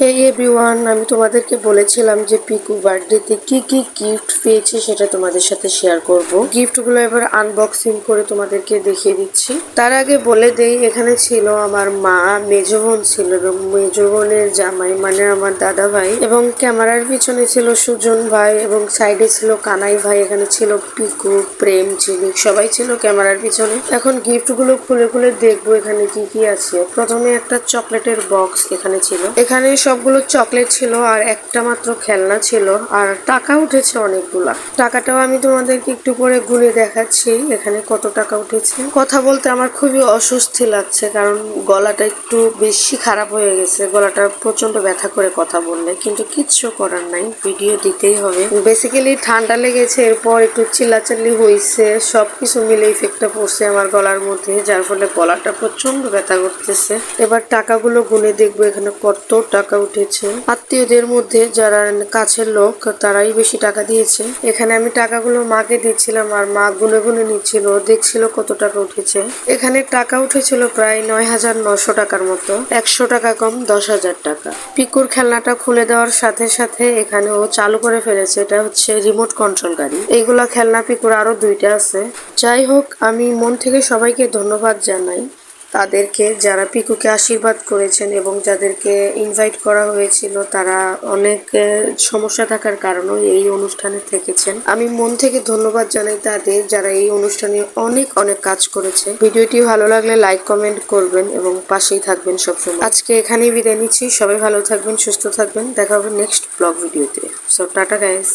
হে everyone আমি তোমাদেরকে বলেছিলাম যে পিকু বার্থডেতে কি কি গিফট পেয়েছি সেটা তোমাদের সাথে শেয়ার করব। গিফটগুলো এবার আনবক্সিং করে তোমাদেরকে দেখিয়ে দিচ্ছি। তার আগে বলে দেই, এখানে ছিল আমার মা, মেজ বোন ছিল এবং মেজ বোনের জামাই মানে আমার দাদা ভাই এবং ক্যামেরার পিছনে ছিল সুজন ভাই এবং সাইডে ছিল কানাই ভাই, এখানে ছিল পিকু, প্রেম চিলিক সবাই ছিল ক্যামেরার পিছনে। এখন গিফটগুলো খুলে খুলে দেখব এখানে কি কি আছে। প্রথমে একটা চকলেটের বক্স এখানে ছিল। এখানে সবগুলো চকলেট ছিল আর একটা মাত্র খেলনা ছিল আর টাকা উঠেছে অনেকগুলা। টাকাটাও আমি তোমাদেরকে একটু পরে গুনে দেখাচ্ছি, এখানে কত টাকা উঠেছে। কথা বলতে আমার খুবই অস্বস্তি লাগছে কারণ গলাটা একটু বেশি খারাপ হয়ে গেছে গলাটা প্রচণ্ড ব্যথা করে কথা বললে, কিন্তু কিচ্ছু করার নাই, ভিডিও দিতেই হবে। বেসিক্যালি ঠান্ডা লেগেছে, এরপর একটু চিল্লাচাল্লি হয়েছে সবকিছু মিলে ইফেক্টটা পড়ছে আমার গলার মধ্যে, যার ফলে গলাটা প্রচণ্ড ব্যথা করতেছে। এবার টাকাগুলো গুনে দেখব এখানে কত টাকা উঠেছে। আত্মীয়দের মধ্যে যারা কাছের লোক, তারাই বেশি টাকা দিয়েছে। এখানে আমি টাকাগুলো মাকে দিচ্ছিলাম আর মা গুনে গুনে নিচ্ছিল। দেখছিল কত টাকা উঠেছে। এখানে টাকা উঠেছিল প্রায় নয় হাজার নশো টাকার মতো। একশো টাকা কম, দশ হাজার টাকা। পিকুর খেলনাটা খুলে দেওয়ার সাথে সাথে এখানে ও চালু করে ফেলেছে। এটা হচ্ছে রিমোট কন্ট্রোল গাড়ি। এইগুলা খেলনা পিকুর আরও দুইটা আছে। যাই হোক, আমি মন থেকে সবাইকে ধন্যবাদ জানাই। তাদেরকে, যারা পিকুকে আশীর্বাদ করেছেন এবং যাদেরকে ইনভাইট করা হয়েছিল, তারা অনেক সমস্যা থাকার কারণেও এই অনুষ্ঠানে থেকেছেন। আমি মন থেকে ধন্যবাদ জানাই তাদের, যারা এই অনুষ্ঠানে অনেক অনেক কাজ করেছে। ভিডিওটি ভালো লাগলে লাইক কমেন্ট করবেন এবং পাশেই থাকবেন সবসময়। আজকে এখানেই বিদায় নিচ্ছি। সবাই ভালো থাকবেন, সুস্থ থাকবেন। দেখা হবে নেক্সট ব্লগ ভিডিওতে। So tata guys